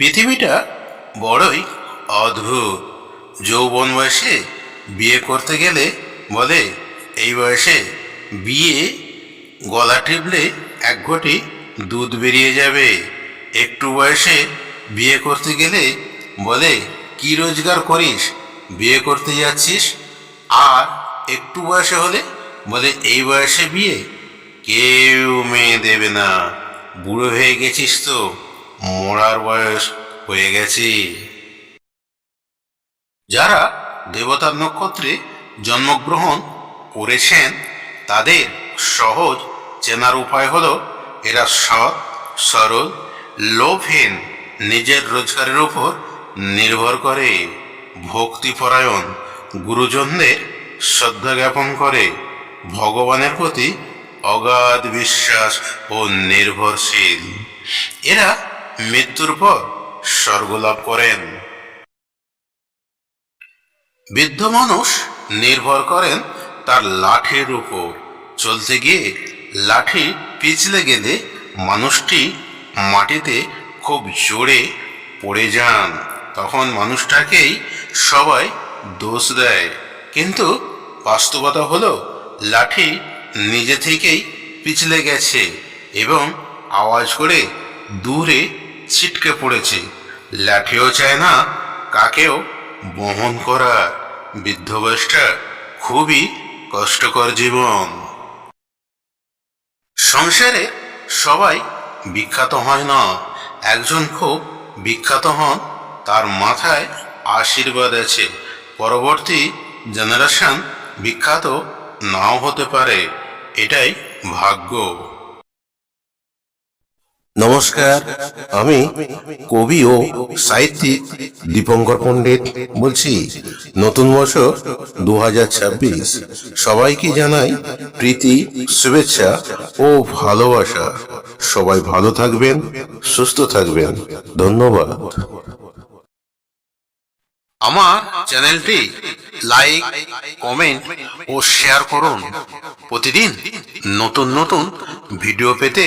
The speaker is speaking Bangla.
পৃথিবীটা বড়ই অদ্ভুত। যৌবন বয়সে বিয়ে করতে গেলে বলে, এই বয়সে বিয়ে গলা টিপলে এক ঘটি দুধ বেরিয়ে যাবে। একটু বয়সে বিয়ে করতে গেলে বলে, কি রোজগার করিস? বিয়ে করতে যাচ্ছিস? আর একটু বয়সে হলে বলে, এই বয়সে বিয়ে কেউ মেয়ে দেবে না। বুড়ো হয়ে গেছিস তো। মরার বয়স হয়ে গেছে। যারা দেবতার নক্ষত্রে জন্মগ্রহণ করেছেন, তাদের সহজ চেনার উপায় হল, এরা সৎ, সরল, লোভহীন, নিজের রোজগারের উপর নির্ভর করে, ভক্তিপরায়ণ, গুরুজনদের শ্রদ্ধা জ্ঞাপন করে, ভগবানের প্রতি অগাধ বিশ্বাস ও নির্ভরশীল। এরা মৃত্যুর পর স্বর্গলাভ করেন। বৃদ্ধ মানুষ নির্ভর করেন তার লাঠির উপর। চলতে গিয়ে লাঠি পিছলে গেলে মানুষটি মাটিতে খুব জোরে পড়ে যান। তখন মানুষটাকেই সবাই দোষ দেয়। কিন্তু বাস্তবতা হলো, লাঠি নিজে থেকেই পিছলে গেছে এবং আওয়াজ করে দূরে ছিটকে পড়েছে। লাঠিও চায় না, কাকেও বহন করা বৃদ্ধ বয়সটা খুবই কষ্টকর জীবন। সংসারে সবাই বিখ্যাত হয় না। একজন খুব বিখ্যাত হন, তার মাথায় আশীর্বাদ আছে। পরবর্তী জেনারেশন বিখ্যাত নাও হতে পারে। এটাই ভাগ্য। নমস্কার, আমি কবি ও সাহিত্যিক দীপঙ্কর পণ্ডিত বলছি, নতুন বছর দু সবাইকে জানাই প্রীতি, শুভেচ্ছা ও ভালোবাসা। সবাই ভালো থাকবেন, সুস্থ থাকবেন। ধন্যবাদ। আমার চ্যানেলটি লাইক, কমেন্ট ও শেয়ার করুন। প্রতিদিন নতুন নতুন ভিডিও পেতে